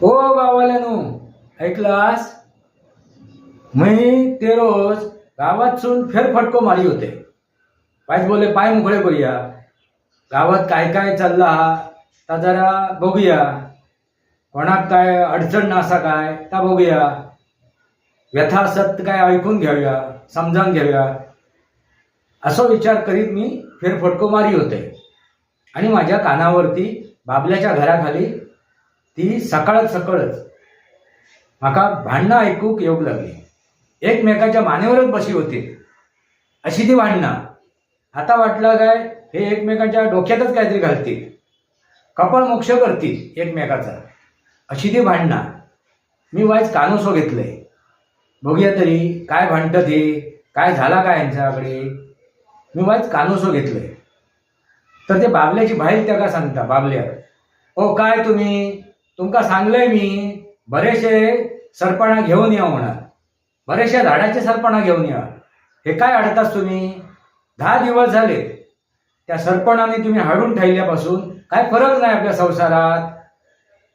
हो गावाल्यानू ऐकलास? मी ते रोज गावातसून फेरफटको मारी होते. पायच बोलले पाय मुखळे करूया. गावात काय काय चालला हा? ता जरा बघूया. कोणाक काय अडचण नासा काय ता बघूया. व्यथा सत्य काय ऐकून घेऊया समजावून घेऊया. असो विचार करीत मी फेरफटको मारी होते. आणि माझ्या कानावरती बाबल्याच्या घराखाली ती सकाळच सकाळच. म्हाका भांडणं ऐकूक येऊक लागली. एकमेकाच्या मानेवरच बशी होती. अशी ती भांडणं. आता वाटलं काय हे एकमेकाच्या डोक्यातच काहीतरी घालतील. कपाळ मोक्ष करतील एकमेकाचा. अशी ती भांडणं. मी वाईज कानोसो घेतलंय. बघूया तरी काय भांडतं ते? काय झाला काय यांच्याकडे? मी वाईज कानोसो घेतलंय. तर ते बाबल्याची भाईल त्या का सांगता? बाबल्या. ओ काय तुम्ही? तुमका सांगलंय मी बरेचसे सरपणा घेऊन या म्हणा. बरेचशा झाडाचे सरपणा घेऊन या. हे काय अडतास तुम्ही? दहा दिवस झाले त्या सरपणाने तुम्ही हाडून ठेवल्यापासून काय फरक नाही आपल्या संसारात?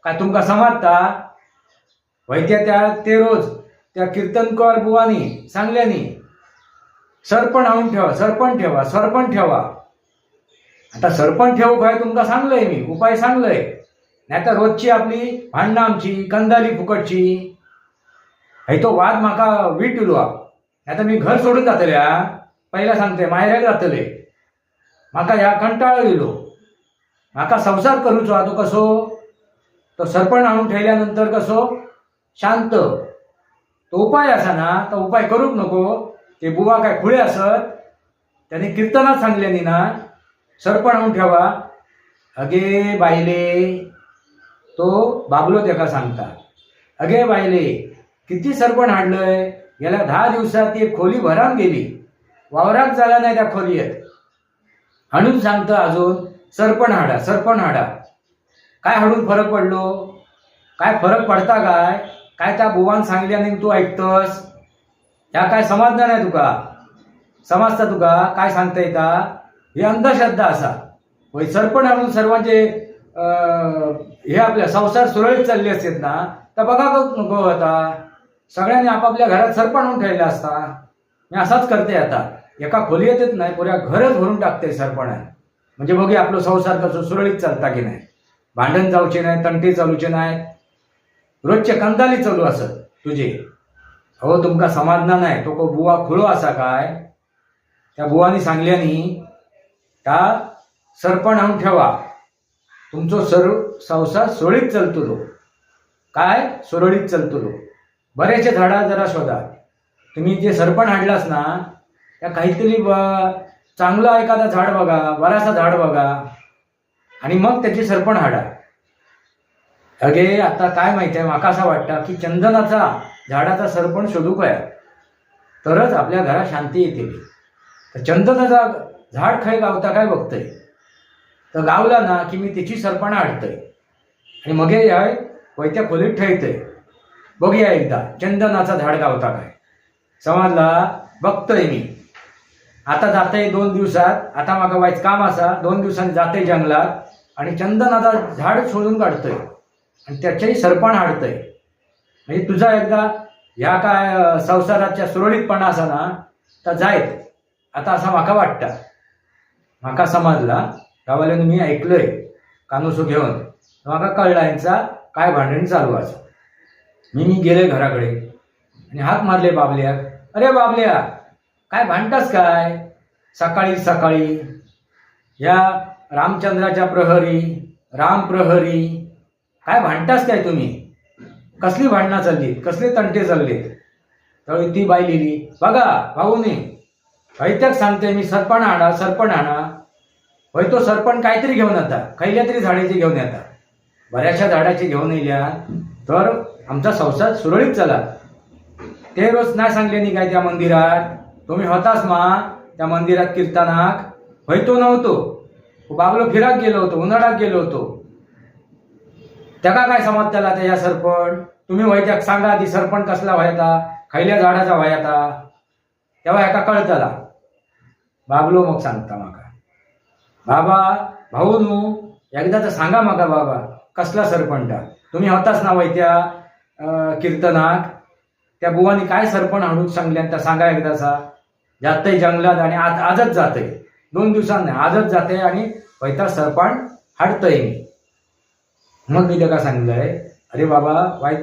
काय तुमका समजता? वैद्या त्या ते रोज त्या कीर्तनकर बुवानी सांगल्यानी सरपण आणून ठेवा सरपण ठेवा सरपण ठेवा. आता सरपण ठेवू काय तुमका सांगलंय मी? उपाय सांगलंय. नाहीतर रोजची आपली भांडणं आमची कंदाली फुकटची. हे तो वाद माका वीट उलवा. नाही मी घर सोडून जातले हा. पहिला सांगते माहेराक जातले. माका ह्या कंटाळ इलो माका संसार करूचो हा तो कसो? तो सरपण आणून ठेवल्यानंतर कसो? शांत. तो उपाय असा ना तो उपाय करूच नको. ते बुवा काय खुळे असत. त्याने कीर्तनात सांगल्यानी ना सरपण आणून ठेवा. अगे बायले तो बाबलो तेका सांगता अगे बायले किती सरपण हाडलंय? गेल्या दहा दिवसात ती खोली भरान गेली. वावरात झाला नाही त्या खोलीयेत हाडून सांगतं अजून सरपण हाडा सरपण हाडा. काय हाडून फरक पडलो? काय फरक पडता काय? काय त्या बुवान सांगल्याने तू ऐकतस? ह्या काय समजणार नाही तुका? समजता तुका? काय सांगता येता? ही अंधश्रद्धा असा. होय सरपण हाडून सर्वांचे हे आपल्या संसार सुरळीत चालले असतात ना तर बघा नको आता. सगळ्यांनी आपापल्या घरात सरपण होऊन ठेवले असता. मी असाच करते आता. एका खोलीत येत नाही पुऱ्या घरच भरून टाकते सरपणाने. म्हणजे बघे आपलं संसार कसं सुरळीत चालता की नाही. भांडण जाऊचे नाही तंटे चालूचे नाही. रोजचे कंदाली चालू असत तुझे. हो तुमका समाधान नाही. तो को बुवा खुळो असा काय? त्या बुवानी सांगल्यानी त्या सरपण आणून ठेवा. तुमचो सर संसार सुरळीत चलतलो काय? सुरळीत चलतलो बरेचसे झाडा जरा शोधा. तुम्ही जे सरपण हाडलास ना त्या काहीतरी ब- चांगला एखादा झाड बघा बरासा झाड बघा आणि मग त्याची सरपण हाडा अगे आता काय माहिती आहे माका असा वाटतं की चंदनाचा झाडाचा सरपण शोधू काय? तरच आपल्या घरात शांती येते. तर चंदनाचा झाड खय गावता काय बघतंय? तर गावला ना की मी त्याची सरपणा हाडतंय आणि मग हे याय वैत्या खोलीत ठेवतंय बघूया एकदा चंदनाचा झाड गावता काय. समजला बघतोय मी. आता जातंय दोन दिवसात आता माका वाईच काम असा दोन दिवसांनी जाते जंगलात आणि चंदनाचा झाड सोडून काढतोय. आणि त्याच्याही सरपण हाडतंय म्हणजे तुझा एकदा ह्या काय संसाराच्या सुरळीतपणा असा ना तर जायत आता असा माका वाटता. माका समजला गावाल्यानं मी ऐकलंय कानोसो घेऊन. माका कळला यांचा काय भांडण चालू असं. मी मी गेले घराकडे आणि हाक मारले बाबल्याक अरे बाबल्या काय भांडतास काय? सकाळी सकाळी या रामचंद्राच्या प्रहरी राम प्रहरी काय भांडतास काय तुम्ही? कसली भांडणं चालली कसले तंटे चाललेत? तर ती बाई लिहिली बघा भाऊने वैत्याक सांगते मी सरपण आणा सरपण आणा. होय तो सरपण काहीतरी घेऊन येता खयल्या तरी झाडाची घेऊन येता बऱ्याचशा झाडाची घेऊन येल्या. तर आमचा संसार सुरळीत चला. ते रोज नाही सांगले नाही काय त्या मंदिरात. तुम्ही होतास मा त्या मंदिरात कीर्तनाक. होय तो नव्हतो. बाबलो फिराक गेलो होतो उन्हाळ्यात गेलो होतो. त्याका काय समज त्याला त्या सरपण? तुम्ही व्हायच्या सांगा आधी सरपण कसला व्हायचा? खैल्या झाडाचा व्हायचा? तेव्हा एका कळतला. बाबलो मग सांगता माका. बाबा भाऊ नू एकदा तर सांगा मागा बाबा कसला सरपंटा तुम्ही होताच ना वैत्या कीर्तनाक? त्या बुवानी काय सरपण हाडून सांगल्यान त्या सांगा एकदाचा? जातय जंगलात आणि आज आजच जातय. दोन दिवसांनी आजच जाते आणि वैता सरपण हाडतय. मी मग मी त्याला सांगलंय अरे बाबा वाईट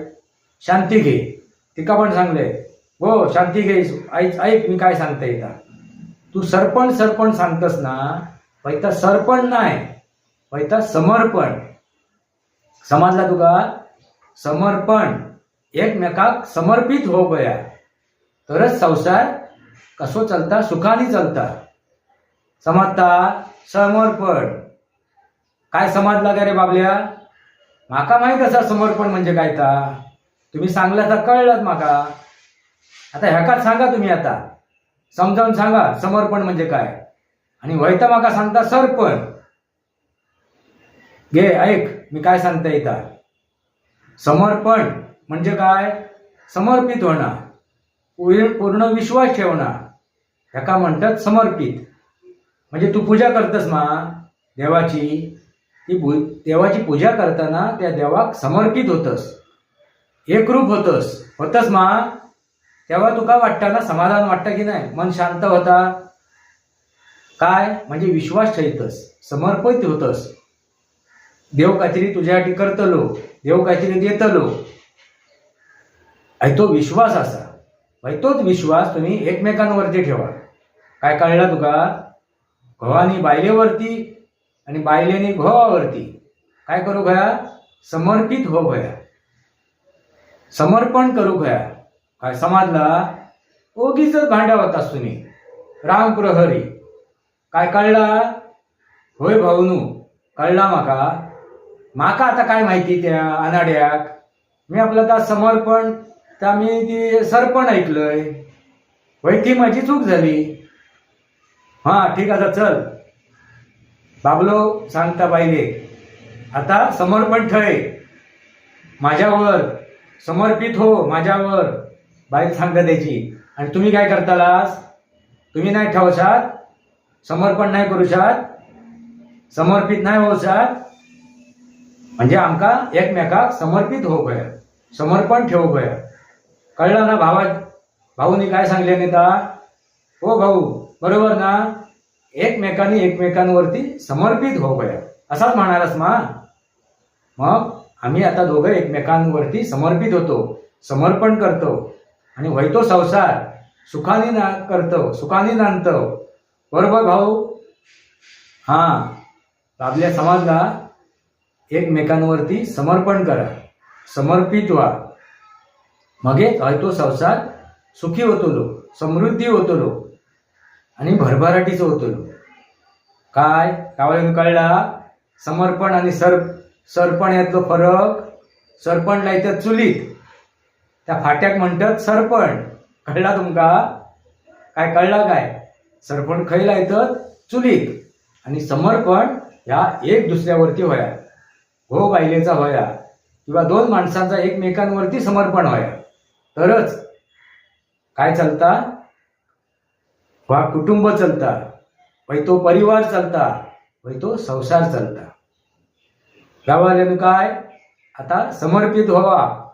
शांती घे. तिका पण सांगलंय हो शांती घे ऐक ऐक मी काय सांगता का तू सरपण सरपण सांगतस ना वैता सरपण नाही वैता समर्पण. समजला तुका? समर्पण. एकमेकाक समर्पित हो गया. तरच संसार कसो चलता? सुखाने चलता. समजता? समर्पण. काय समजला का रे बाबल्या? माका माहीत असा समर्पण म्हणजे काय ता? तुम्ही सांगला तर कळलं माका. आता ह्याकाच सांगा तुम्ही आता. समजावून सांगा समर्पण म्हणजे काय? आणि वैता माका सांगता सरपण. घे ऐक मी काय सांगता येता समर्पण म्हणजे काय? समर्पित होणार. पूर्ण विश्वास ठेवणार. ह्याका म्हणतात समर्पित. म्हणजे तू पूजा करतस मा देवाची. ती देवाची पूजा करताना त्या देवाक समर्पित होतस. एकरूप होतस. होतस मा? तेव्हा तुका वाटतं ना समाधान वाटतं की नाही? मन शांत होता. काय? म्हणजे विश्वास ठेवतस समर्पित होतस. देव काहीतरी तुझ्यासाठी करतलो देव काहीतरी देतलो. आणि तो विश्वास असा. म्हणजे तोच विश्वास तुम्ही एकमेकांवरती ठेवा. काय कळलं तुका? घोवानी बायलेवरती आणि बायलेनी घोवावरती काय करू घया समर्पित हो गया समर्पण करू गया काय समाजला? ओगीच भांड्या होतास तुम्ही. राम प्रहरी काय कळला? होय भाऊनू कळला माका? माका आता काय माहिती त्या अनाड्याक मी आपलं त्या समर्पण त्या मी ती सरपण ऐकलंय. होय ती माझी चूक झाली. हा ठीक आता चल. बाबलो सांगता बाईले. आता समर्पण ठय. माझ्यावर समर्पित हो माझ्यावर. बाई सांगता त्याची आणि तुम्ही काय करतालास? तुम्ही नाही ठेवशात? समर्पण नाही करू शकत. समर्पित नाही होऊ शकत. म्हणजे आमका एकमेकाक समर्पित हो गया समर्पण ठेवू गया कळलं ना भावा भाऊनी काय सांगले नेता हो भाऊ बरोबर ना? एकमेकांनी एकमेकांवरती समर्पित हो गया असाच म्हणालास मा? मग आम्ही आता दोघं एकमेकांवरती समर्पित होतो समर्पण करतो. आणि वैतो संसार. सुखाने ना करतो सुखाने नांदतो. बरोबर भाऊ? हा. आपल्या समाजला एकमेकांवरती समर्पण करा. समर्पित व्हा मगे तो संसार सुखी होतलो समृद्धी होतलो आणि भरभराटीचं होतलो. काय? कावळे कळला? समर्पण आणि सर सरपण यातलो फरक? सरपण लायतात चुलीत. त्या फाट्याक म्हणतात सरपण. कळला तुमका? काय कळला काय? सरपण खय लायतात चुलीत. आणि समर्पण ह्या एक दुसऱ्यावरती होया. हो बायलेचा होया. किंवा दोन माणसांचा एकमेकांवरती समर्पण होया. तरच काय चालता? वा कुटुंब चलता. वै तो परिवार चलता. वै तो संसार चलता. गावाल्यानं काय? आता समर्पित व्हावा.